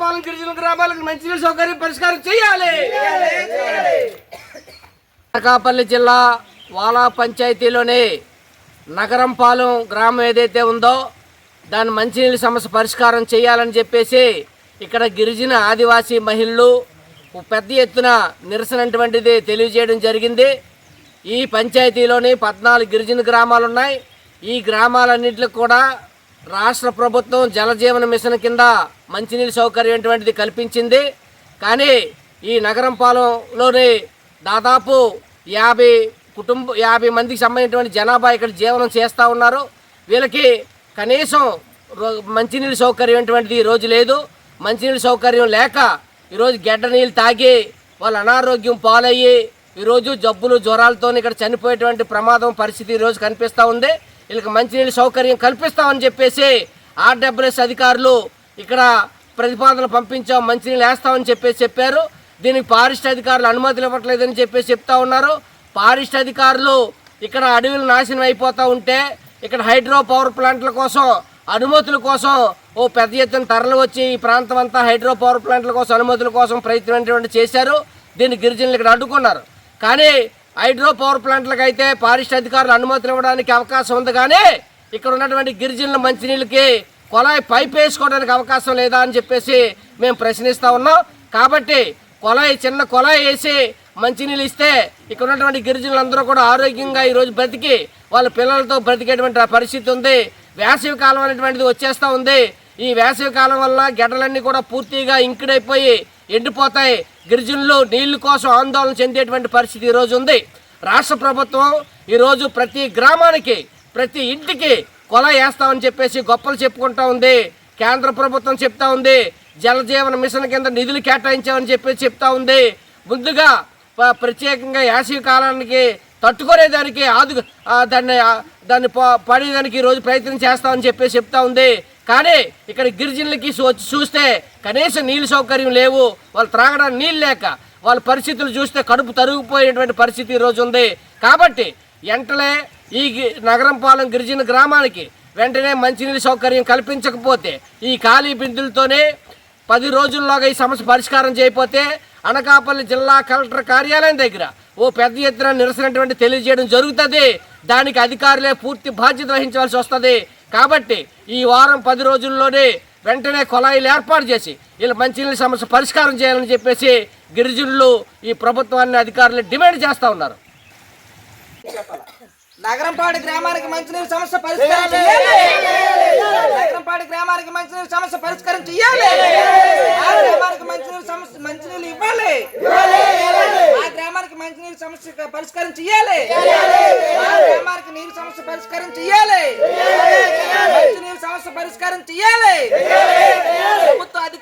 పాలెం గిరిజన గ్రామాలకు మంచినీళ్ళ సౌకర్యం పరిష్కారం చేయాలి. అనకాపల్లి జిల్లా వాలా పంచాయతీలోని నగరం పాలెం గ్రామం ఏదైతే ఉందో దాని మంచినీళ్ళ సమస్య పరిష్కారం చేయాలని చెప్పేసి ఇక్కడ గిరిజన ఆదివాసీ మహిళలు పెద్ద ఎత్తున నిరసనటువంటిది తెలియజేయడం జరిగింది. ఈ పంచాయతీలోని పద్నాలుగు గిరిజన గ్రామాలు ఉన్నాయి. ఈ గ్రామాలన్నింటికి కూడా రాష్ట్ర ప్రభుత్వం జలజీవన మిషన్ కింద మంచినీళ్ళ సౌకర్యం అటువంటిది కల్పించింది. కానీ ఈ నగరం పాలెంలోని దాదాపు యాభై కుటుంబ యాభై మందికి సంబంధించినటువంటి జనాభా ఇక్కడ జీవనం చేస్తూ ఉన్నారు. వీళ్ళకి కనీసం రో- మంచినీళ్ళ సౌకర్యం అటువంటిది ఈరోజు రోజు లేదు. మంచినీళ్ళ సౌకర్యం లేక ఈరోజు గెడ్డ నీళ్ళు తాగి వాళ్ళ అనారోగ్యం పాలయ్యి ఈరోజు జబ్బులు జ్వరాలతో ఇక్కడ చనిపోయేటువంటి ప్రమాదం పరిస్థితి ఈరోజు కనిపిస్తూ ఉంది. వీళ్ళకి మంచినీళ్ళ సౌకర్యం కల్పిస్తామని చెప్పేసి ఆర్డబ్ల్యూఎస్ అధికారులు ఇక్కడ ప్రతిపాదన పంపించాం మంచినీళ్ళు వేస్తామని చెప్పేసి చెప్పారు. దీనికి పారిష్ట అధికారులు అనుమతులు ఇవ్వట్లేదని చెప్పేసి చెప్తా ఉన్నారు. పారిష్ట అధికారులు ఇక్కడ అడవులు నాశనం అయిపోతూ ఉంటే ఇక్కడ హైడ్రో పవర్ ప్లాంట్ల కోసం అనుమతుల కోసం ఓ పెద్ద ఎత్తున తరలి వచ్చి ఈ ప్రాంతం అంతా హైడ్రో పవర్ ప్లాంట్ల కోసం అనుమతుల కోసం ప్రయత్నం చేశారు. దీన్ని గిరిజనులు ఇక్కడ అడ్డుకున్నారు. కానీ హైడ్రో పవర్ ప్లాంట్లకు అయితే పారిస్ట్ అధికారులు అనుమతులు ఇవ్వడానికి అవకాశం ఉంది కానీ ఇక్కడ ఉన్నటువంటి గిరిజనుల మంచినీళ్ళకి కొలాయి పైప్ వేసుకోవడానికి అవకాశం లేదా అని చెప్పేసి మేము ప్రశ్నిస్తూ ఉన్నాం. కాబట్టి కొలాయి చిన్న కొలాయి వేసి మంచినీళ్ళు ఇస్తే ఇక్కడ ఉన్నటువంటి గిరిజనులందరూ కూడా ఆరోగ్యంగా ఈరోజు బ్రతికి వాళ్ళ పిల్లలతో బ్రతికేటువంటి పరిస్థితి ఉంది. వేసవి కాలం అనేటువంటిది వచ్చేస్తూ ఉంది. ఈ వేసవి కాలం వల్ల గెడ్డలన్నీ కూడా పూర్తిగా ఇంకిడైపోయి ఎండిపోతాయి. గిరిజనులు నీళ్ళ కోసం ఆందోళన చెందేటువంటి పరిస్థితి ఈరోజు ఉంది. రాష్ట్ర ప్రభుత్వం ఈరోజు ప్రతి గ్రామానికి ప్రతి ఇంటికి కొల వేస్తామని చెప్పేసి గొప్పలు చెప్పుకుంటా ఉంది. కేంద్ర ప్రభుత్వం చెప్తా ఉంది. జలజీవన మిషన్ కింద నిధులు కేటాయించామని చెప్పేసి చెప్తా ఉంది. ముందుగా ప్రత్యేకంగా యాసవి కాలానికి తట్టుకునేదానికి ఆదు దాన్ని దాన్ని పడేదానికి ఈరోజు ప్రయత్నం చేస్తామని చెప్పేసి చెప్తా ఉంది. కానీ ఇక్కడ గిరిజనులకి వచ్చి చూస్తే కనీసం నీళ్ళ సౌకర్యం లేవు. వాళ్ళు త్రాగడానికి నీళ్ళు లేక వాళ్ళ పరిస్థితులు చూస్తే కడుపు తరుగుపోయేటువంటి పరిస్థితి ఈరోజు ఉంది. కాబట్టి వెంటనే ఈ గి- నగరం పాలెం గిరిజన గ్రామానికి వెంటనే మంచినీళ్ళ సౌకర్యం కల్పించకపోతే ఈ ఖాళీ బిందులతోనే పది రోజుల్లోగా ఈ సమస్య పరిష్కారం చేయకపోతే అనకాపల్లి జిల్లా కలెక్టర్ కార్యాలయం దగ్గర ఓ పెద్ద ఎత్తున నిరసనటువంటి తెలియజేయడం జరుగుతుంది. దానికి అధికారులే పూర్తి బాధ్యత వహించవలసి వస్తుంది. కాబట్టి ఈ వారం పది రోజుల్లోనే వెంటనే కొలాయిలు ఏర్పాటు చేసి వీళ్ళ మంచినీళ్ళ సమస్య పరిష్కారం చేయాలని చెప్పేసి గిరిజనులు ఈ ప్రభుత్వాన్ని అధికారులు డిమాండ్ చేస్తూ ఉన్నారు. నగరంపాడు గ్రామానికి మంచినీరు సమస్య పరిష్కారం చేయాలి. నగరంపాడు గ్రామానికి మంచినీరు సమస్య పరిష్కారం చేయాలి. ఆ గ్రామానికి మంచినీరు సమస్య మంచినీళ్ళు ఇవ్వాలి. గ్రామానికి మంచినీరు సమస్య పరిష్కారం చేయాలి. గ్రామానికి నీరు సమస్య పరిష్కారం చేయాలి. మంచినీరు సమస్య పరిష్కారం చేయాలి. ప్రభుత్వ అధికారులు